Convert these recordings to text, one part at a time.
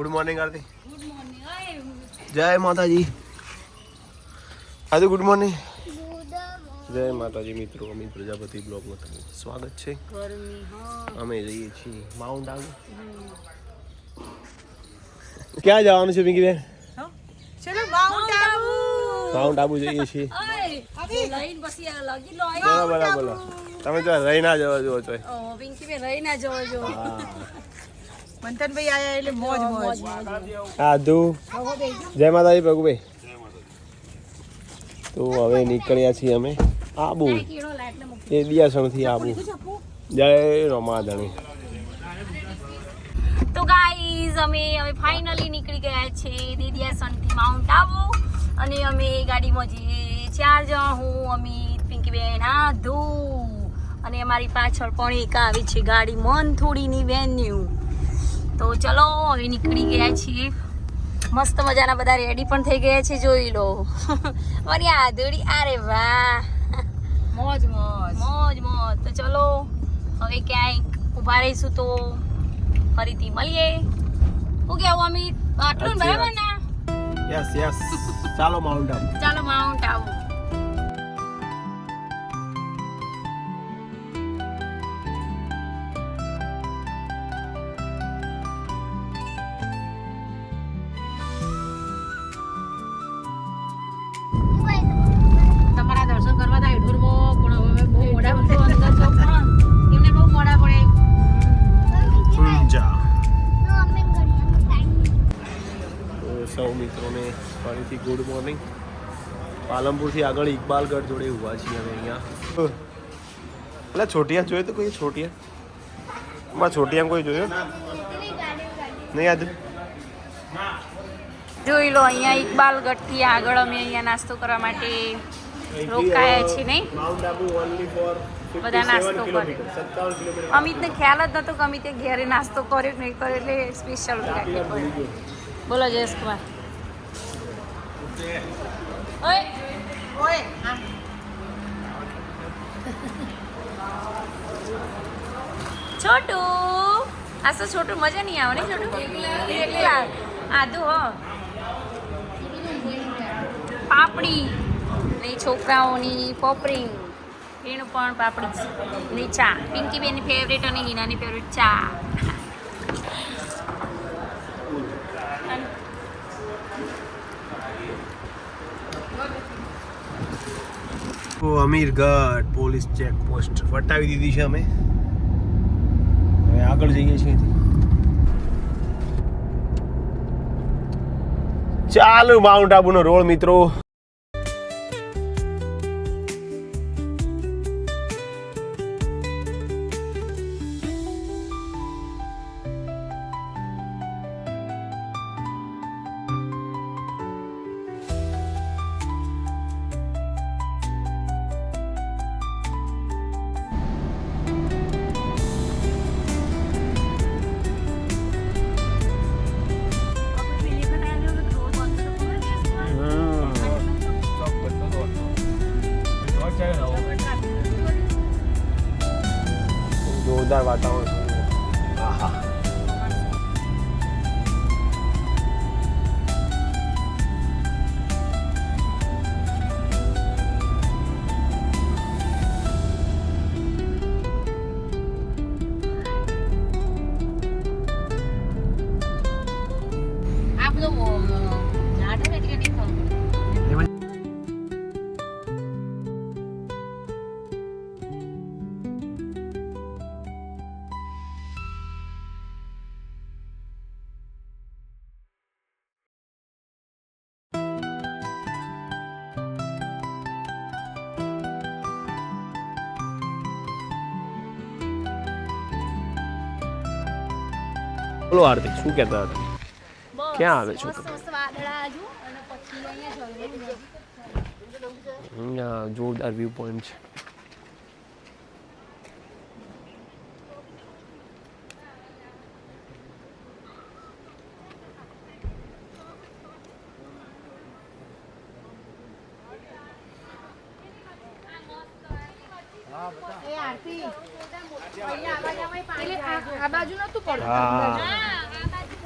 Good morning આરતી જય માતાજી આદુ ગુડ મોર્નિંગ જય માતાજી મિત્રો. અમિત પ્રજાપતિ બ્લોગમાં તમારું સ્વાગત છે. અમે જઈએ છીએ માઉન્ટ આબુ ક્યાં જવાનું છે પિંકી બેન? ચલો માઉન્ટ આબુ માઉન્ટ આબુ જઈએ છીએ. લઈને પછી આ લગી લો બોલો તમે તો રહી ના જવા જુઓ છો. પિંકી બેન રહી ના જવા જો મંથનભાઈ આયા એટલે મોજ મોજ આદુ જય માતાજી પ્રભુભાઈ તો હવે નીકળ્યા છીએ અમે આબુ. એ દિયાસણથી આબુ. જય રમાધણી. તો ગાઈઝ અમે હવે ફાઇનલી નીકળી ગયા છે દેદિયાસનથી માઉન્ટ આબુ અને અમે ગાડીમાં જઈએ ચાર જણ હું અમિત પિંકી બેન આધુ અને અમારી પાછળ પણ એક આવી છે ગાડી મન થોડીની વેન્યુ તો ચલો હવે નીકળી ગયા છીએ. મસ્ત મજાના બધા રેડી પણ થઈ ગયા છે જોઈ લો. મારી આધુડી અરે વાહ. મોજ મોજ. મોજ મોજ. તો ચલો હવે ક્યાંક ઊભા રહીશું તો ફરીથી મળીએ. હું કેવું અમિત? આટલું બરાબર ના? યસ યસ ચાલો માઉન્ટ આબુ ચાલો માઉન્ટ આવું. પાલનપુરથી આગળ ઇકબાલગઢ જોડે ઊભા છીએ અમે અહીંયા. એટલે છોટિયા જોયું તો કોઈ છોટિયા? માં છોટિયા કોઈ જોયું? નહીં યાદ? જોઈ લો અહીંયા ઇકબાલગઢથી આગળ અમે અહીંયા નાસ્તો કરવા માટે રોકાયા છીએ નહીં? બધા નાસ્તો કરે. અમિતને ખ્યાલ જ નતો કે અમિતે ઘેરે નાસ્તો કર્યો નહીં કર્યો એટલે સ્પેશિયલ બોલો જયેશ કુમાર ઓય! ઓય આમ છોટુ. આ તો છોટું? મજા નહીં આવે ને છોટું? એકલા. આદુ હો. પાપડી. ને છોકરાઓની પોપરિંગ. એનું પણ પાપડી. ને ચા. પિંકી બેનની ફેવરેટ અને હિનાની ફેવરેટ ચા. અમીરગઢ પોલીસ ચેક પોસ્ટ વટાવી દીધી છે અમે. હવે આગળ જઈએ છીએ ચાલુ, માઉન્ટ આબુનો રોડ મિત્રો. બોલો આરતી શું કહેતા હતા બસ, ક્યાં આવે છો મસ્ત મસ્ત વાદળા હજુ અને પછી અહીંયા ઝરણું નજીક અહીંયા જોરદાર વ્યૂ પોઈન્ટ છે એ આરતી અહીંયા આવા જવાય પાણી એટલે આ- આ બાજુ નતું પડતું હા હા, આ બાજુ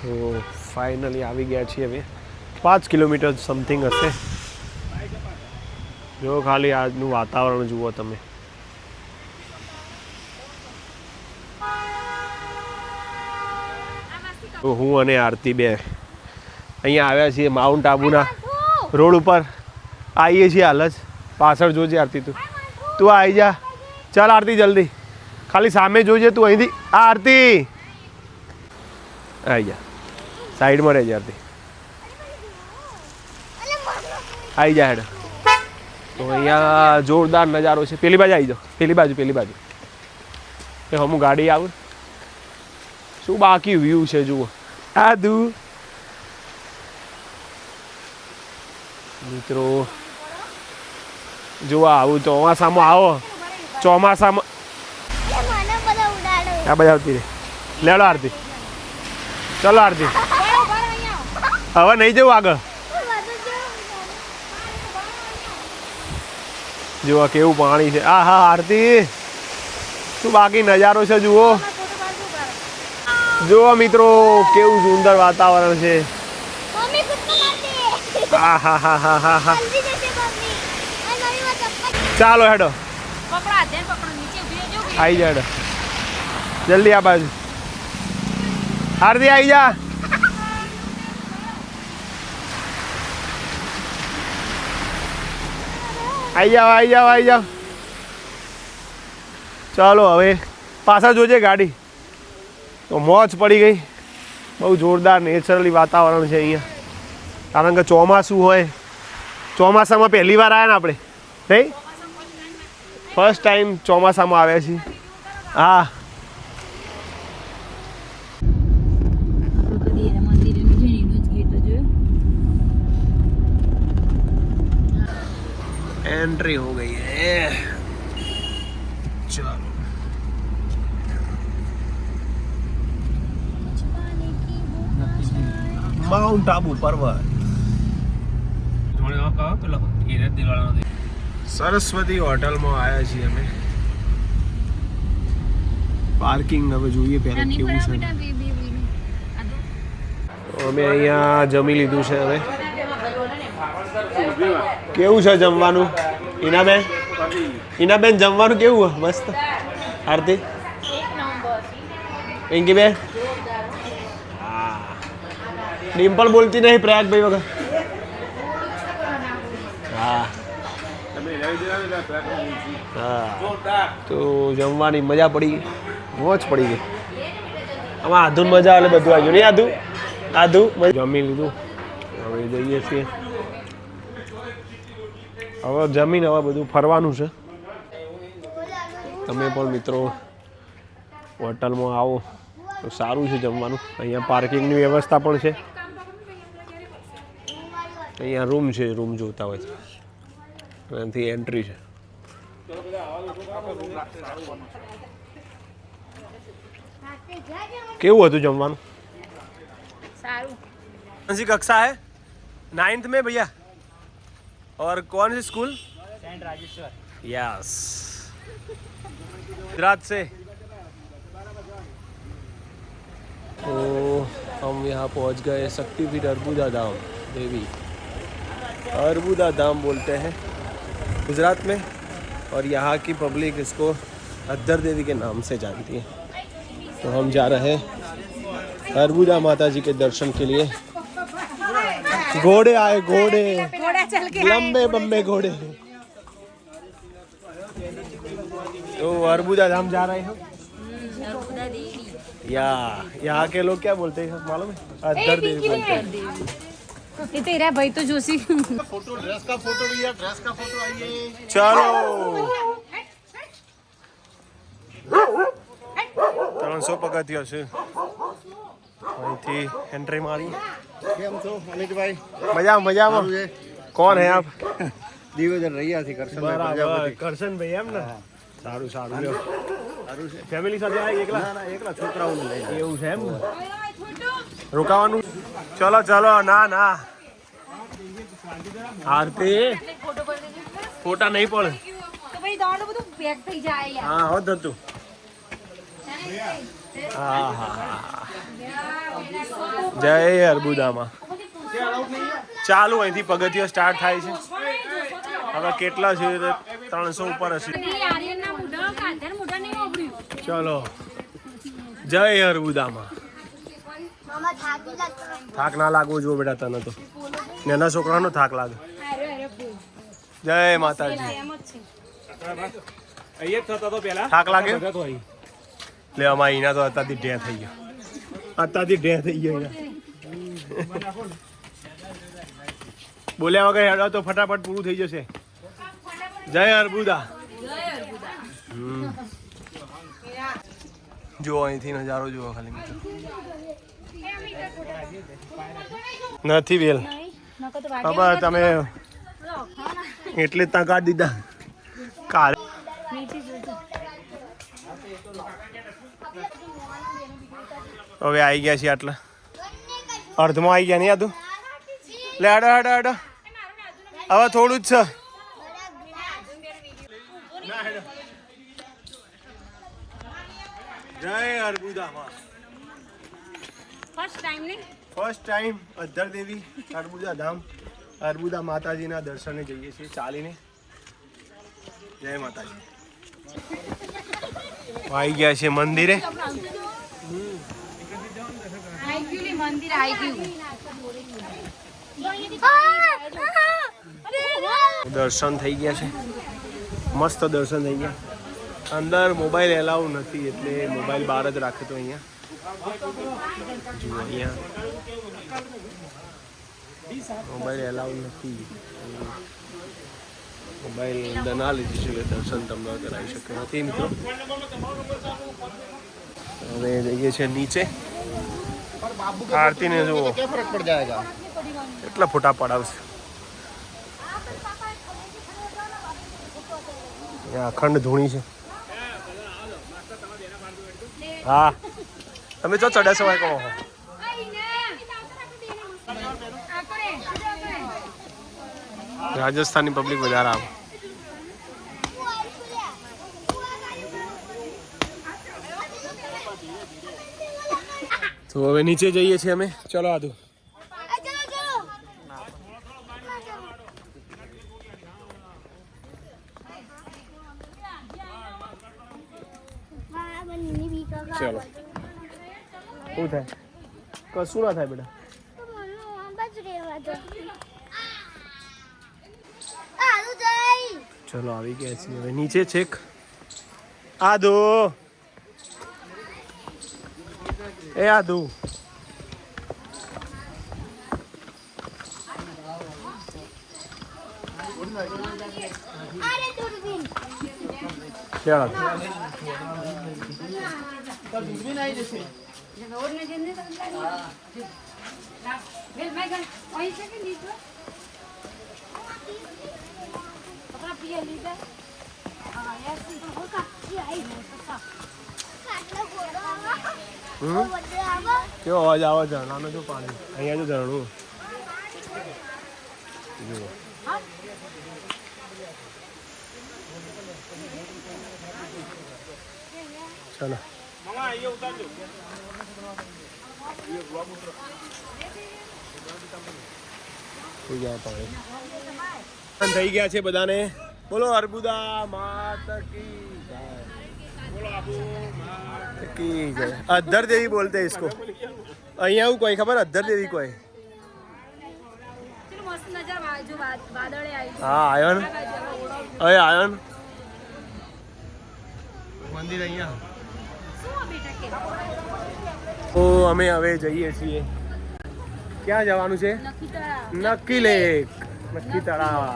તો ફાઇનલી આવી ગયા છીએ હવે પાંચ કિલોમીટર સમથિંગ હશે. જો ખાલી આજનું વાતાવરણ જુઓ તમે. તો હું અને આરતી બે અહીંયા આવ્યા છીએ માઉન્ટ આબુના રોડ ઉપર. આવીએ છીએ હાલ જ પાછળ જોજે આરતી તું. તું આવી જા. ચાલ આરતી જલ્દી. ખાલી સામે જોજે તું અહીંથી. આરતી. આવી જા. સાઈડમાં રહે જ્યારથી. આવી જાય હેડ. તો અહીંયા જોરદાર નજારો છે. પેલી બાજુ આવી જાઓ. પેલી બાજુ પેલી બાજુ. એ હું ગાડી આવું. શું બાકી વ્યૂ છે જુઓ. આ દુ. મિત્રો જોવા આવું ચોમાસામાં આવો. ચોમાસામાં આ બધા આવતી રે લેડો આરતી. ચલો આરતી. હવે નહીં જવું આગળ. જુઓ કેવું પાણી છે. આ હા આરતી. શું બાકી નજારો છે જુઓ. જુઓ મિત્રો, કેવું સુંદર વાતાવરણ છે. ચાલો હેડો. આઈ જા હેડો. જલ્દી આ બાજુ. આરતી આવી જા. આવી જાઓ આવી જાઓ આવી જાઓ. ચાલો હવે પાછા જોજે ગાડી. તો મોજ પડી ગઈ. બહુ જોરદાર નેચરલી વાતાવરણ છે અહીંયા. કારણ કે ચોમાસું હોય. ચોમાસામાં પહેલી વાર આવ્યા ને આપણે. નહીં? ફર્સ્ટ ટાઈમ ચોમાસામાં આવ્યા છીએ. હા કદી એના મંદિરે ની જોઈને એનું જ ગીત જોયું एंट्री हो गई है चलो माउंट आबू पर्वत સરસ્વતી હોટલમાં આવ્યા છીએ અમે પાર્કિંગ હવે જોઈએ પહેલા કેવું છે અમે અહીંયા જમી લીધું છે હવે કેવું છે જમવાનું? ઈનાબેન? ઈનાબેન, જમવાનું કેવું મસ્ત. આરતી? પિંકી બેન હા ડિમ્પલ બોલતી નહીં પ્રયાગભાઈ વગર. હા. હા. તો જમવાની મજા પડી મોજ પડી ગઈ. આમાં આધુ મજા એટલે બધું આવી ગયું. નહીં આધુ? આધુ? જમી લીધું. હવે જઈએ છીએ. હવે જમીન હવે બધું ફરવાનું છે. તમે પણ મિત્રો હોટલમાં આવો તો સારું છે જમવાનું. અહીંયા પાર્કિંગની વ્યવસ્થા પણ છે. અહીંયા રૂમ છે રૂમ જોતા હોય છે એનાથી એન્ટ્રી છે. કેવું હતું જમવાનું? સારું. કક્ષા હે? નાઇન્થ મેં ભૈયા? और कौन सी school? Saint Rajeshwar. Yes Gujarat से। तो हम यहाँ पहुँच गए शक्तिपीठ अरबुदा धाम देवी। अरबुदा धाम बोलते हैं गुजरात में और यहाँ की पब्लिक इसको अद्दर देवी के नाम से जानती है। तो हम जा रहे हैं अरबुदा माता जी के दर्शन के लिए। घोड़े आए घोड़े घोड़ा। चल के लंबे बम्बे घोड़े तो अरबुदा धाम जा रहे हैं નર્મદા દેવી या यहाँ के लोग क्या बोलते हैं मालूम है अद्दर देवी बोलते हैं એ તો એરા ભાઈ તો જોશી ચલો ત્રણસો પગથિયો છે અહીંથી એન્ટ્રી મારી કેમ છો અમિતભાઈ મજા મજામાં સારું છે કોણ હે આપ? દિવેદર રહ્યા છે કરશનભાઈ બરાબર ભાઈ એમ ને? સારું સારું લ્યો. સારું છે. ફેમિલી સાથે આવ્યા એકલા? ના ના એકલા છોકરાઓને લઈ એવું છે એમ ને? રોકાવાનું? ચલો ચલો ના ના. આરતી. ફોટા નહીં પડે. તો ભાઈ દોડ બધું પેક થઈ જાય યાર. હા હો હતું. હા હા. હા જય અર્બુદામાં ચાલુ અહીંથી પગથિયો સ્ટાર્ટ થાય છે. હવે કેટલા છે? ત્રણસો ઉપર હશે. ચલો. જય હરબુદામાં મામા થાક ના લાગવો જો બેટા તને તો. નાના છોકરાનો થાક લાગે. જય માતાજી. થાક લાગે? લે અમારે એના તો અત્યારથી ઢે થઈ ગયો. અત્યારથી ઢે થઈ ગયો. બોલ્યા વગર હેડો તો ફટાફટ પૂરું થઈ જશે. જય અર્બુદા. જુઓ, અહીંથી નજારો જુઓ ખાલી મિત્રો. નથી વેલ. ખબર તમે એટલે જ કાઢી દીધા. કાલે. હવે આવી ગયા છીએ આટલા. અર્ધમાં આવી ગયા નહીં આતું લે હાડો હાડો હાડો હવે થોડું જ છે. જય અર્બુદામાં ફર્સ્ટ ટાઈમ ને? ફર્સ્ટ ટાઈમ અધર દેવી અર્બુદા ધામ અર્બુદા માતાજીના દર્શને જઈએ છીએ. ચાલીને. જય માતાજી. આવી ગયા છે મંદિરે. ગયું. દર્શન થઈ ગયા છે. મસ્ત દર્શન થઈ ગયા. અંદર મોબાઈલ એલાવ નથી, એટલે મોબાઈલ બહાર જ રાખે તો અહીંયા. જુઓ અહીંયા. મોબાઈલ એલાવ નથી. મોબાઈલ અંદર ના લીધી છે, એટલે દર્શન તમને કરાવી શક્યો નથી મિત્રો. હવે જઈએ છીએ નીચે. આરતી ને જુઓ. ફરક પડ જાયગા કેટલા ફોટા પડાવશે. અખંડ ધૂણી છે. હા. તમે જો ચડ્યા હોય કહો રાજસ્થાની પબ્લિક વધારે આવે. તો હવે નીચે જઈએ છીએ અમે. ચલો આદુ ચલો ચલો વાહ મને બી કાકા ચલો શું થાય? કશું ના થાય બેટા. ચલો આવી ગયા છીએ. હવે નીચે છેક. આદુ. એ આદુ. અરે દૂરબીન. છે કે કપડા પીએ લીધા. હા તો હોકા. આઈ આવો હમ? બહુ બધો આવો? કેવો અવાજ આવે ઝરણાનો જો પાણી? અહીંયા જો ઝરણું. જુઓ. ચલો. થઈ જાય પાણી થઈ ગયા છે બધાને બોલો અર્બુદા માત કી જય કી જય અધર દેવી બોલતે इसको અહીંયા એવું કોઈ ખબર અધર દેવી કોઈ ચલો મસ્ત નજર વા- જો તો અમે હવે જઈએ છીએ. ક્યાં જવાનું છે? નક્કી લેક. નક્કી તળાવ.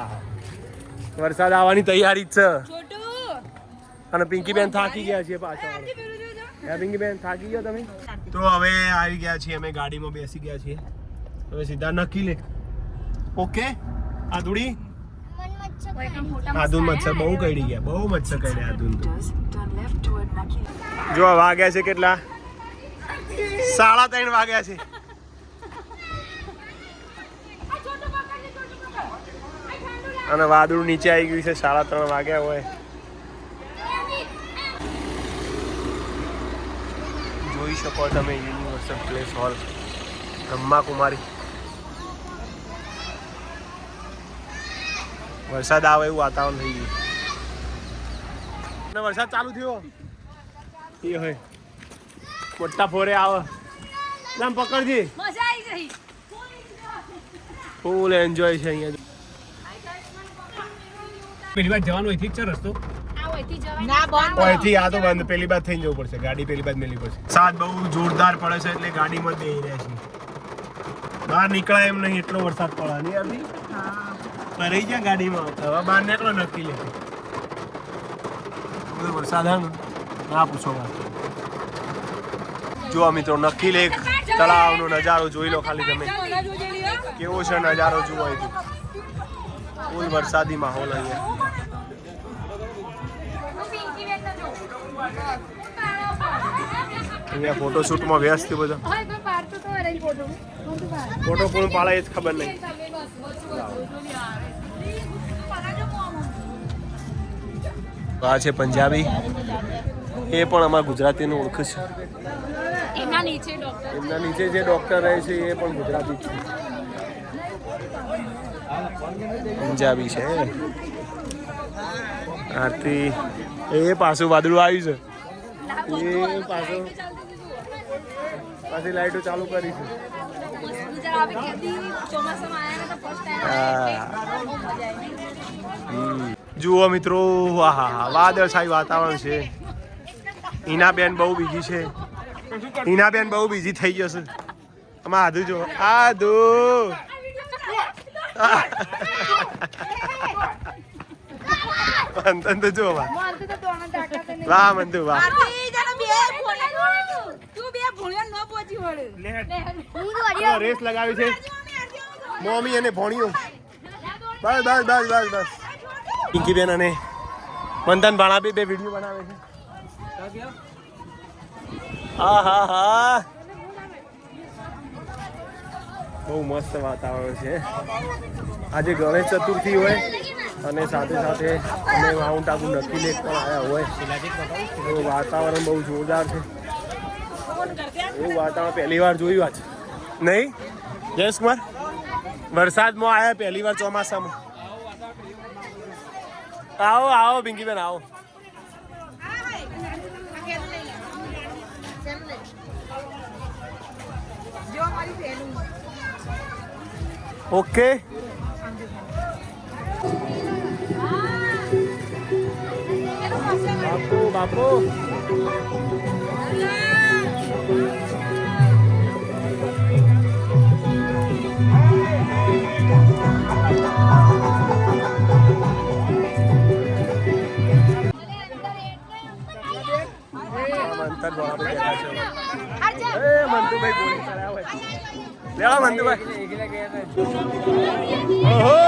વરસાદ આવવાની તૈયારી જ છે. અને પિંકી બેન થાકી ગયા છીએ પાછા. આરતી પેલું જોજો હે પિંકી બેન થાકી ગયા તમે? તો હવે આવી ગયા છીએ અમે ગાડીમાં બેસી ગયા છીએ. હવે સીધા નક્કી લેક. ઓકે? આદુડી? આધુન મચ્છર બહુ કરડી ગયા. બહુ મચ્છર આદુન. જો વાગ્યા છે કેટલા? સાડા ત્રણ વાગ્યા છે. અને વાદળું નીચે આવી ગયું છે, સાડા ત્રણ વાગ્યા હોય. જોઈ શકો તમે યુનિવર્સલ પ્લેસ હોલ. બ્રહ્માકુમારી. વરસાદ આવે એવું વાતાવરણ થઈ ગયું. વરસાદ ચાલુ થયો. એ હોય. મોટા ફોરે આવે. લામ પકડજી. મજા આવી ગઈ. ફૂલ એન્જોય છે અહીંયા. પેલી વાર જવાનું અહીંથી છે રસ્તો? ના અહીંથી આ તો બંધ. પેલી બાદ થઈ જવું પડશે. ગાડી પેલી બાદ મેલી પડશે. સાત બહુ જોરદાર પડે છે એટલે ગાડીમાં જ રહ્યા છે. બહાર નીકળાય એમ નહીં એટલો વરસાદ પડવાની અભી રહી ગયા ગાડીમાં. હવે બહાર નીકળો નક્કી લે વરસાદ હા ના પૂછો વાત. જો મિત્રો નક્કી લેક તળાવનો નજારો જોઈ લો ખાલી તમે. કેવો છે નજારો જુઓ અહીંથી. ફૂલ વરસાદી માહોલ અહીંયા. અહીંયા ફોટોશૂટમાં વ્યસ્ત છે બધા. ફોટો કોણ પાડે જ ખબર નહીં. આ છે પંજાબી. એ પણ અમારા ગુજરાતીનું ઓળખ છે. એમના નીચે જે ડોક્ટર રહે છે એ પણ ગુજરાતી છે. પંજાબી છે. આરતી એ પાછું વાદળું આવ્યું છે. એ પાછું પાછી લાઈટો ચાલુ કરી છે. હમ. જુઓ મિત્રો વાહ વાદળછાયું વાતાવરણ છે. હિનાબેન બહુ બીજી છે. હિનાબેન બહુ બીજી થઈ ગયો છે. આમાં આધુ જો. આધુ મંથન તો જો વાહ મંતુ વાહ. રેસ લગાવી છે. મોમી અને ભોણીઓ બસ બસ બસ બસ બસ. પિંકી અને મંથન ભાણા બી, બે વીડિયો બનાવે છે. હા હા હા બહુ મસ્ત વાતાવરણ છે. આજે ગણેશ ચતુર્થી હોય અને સાથે સાથે અમે માઉન્ટ આબુ નક્કી લેક પણ આવ્યા હોય. તો વાતાવરણ બહુ જોરદાર છે. એવું વાતાવરણ પહેલી વાર જોયું આજ. નહીં? જયેશ કુમાર? વરસાદમાં આવ્યા પહેલી વાર ચોમાસામાં. આવો આવો, પિંકીબેન, આવો. ઓકે બાપુ બાપુ મંતર લેવા મંતુભાઈ ઓહો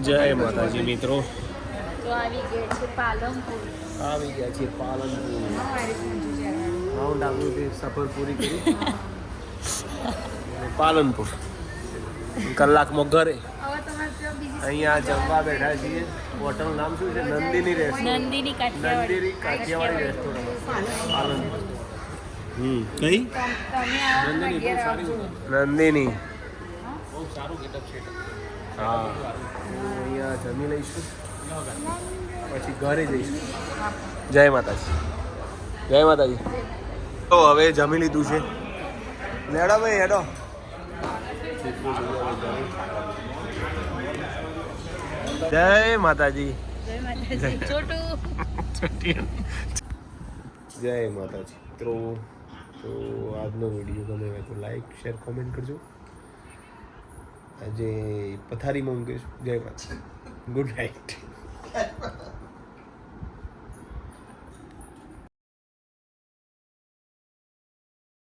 જય માતાજી મિત્રો તો આવી ગયા છે પાલનપુર. આવી ગયા છીએ પાલનપુર. માઉન્ટ આબુથી સફર પૂરી કરી. પાલનપુર. કલાકમાં ઘરે. અહીંયા જમવા બેઠા છીએ. હોટલ નામ શું છે? Nandini restaurant Nandini Kathiyawadi. Nandini restaurant Palanpur. Hmm. કઈ? તમે આવો ને ઘેર આવજો. નંદિની. હા. અહીંયા જમી લઈશું. પછી ઘરે જઈશું. જય માતાજી. જય માતાજી. તો હવે જમી લીધું છે. લેડો ભાઈ હેડો. જય માતાજી. જય માતાજી છોટું. જય માતાજી મિત્રો. તો આજનો વીડિયો ગમે હોય તો લાઈક શેર કોમેન્ટ કરજો. આજે પથારીમાં ઊંઘીશ જય માતા ગુડ નાઇટ that.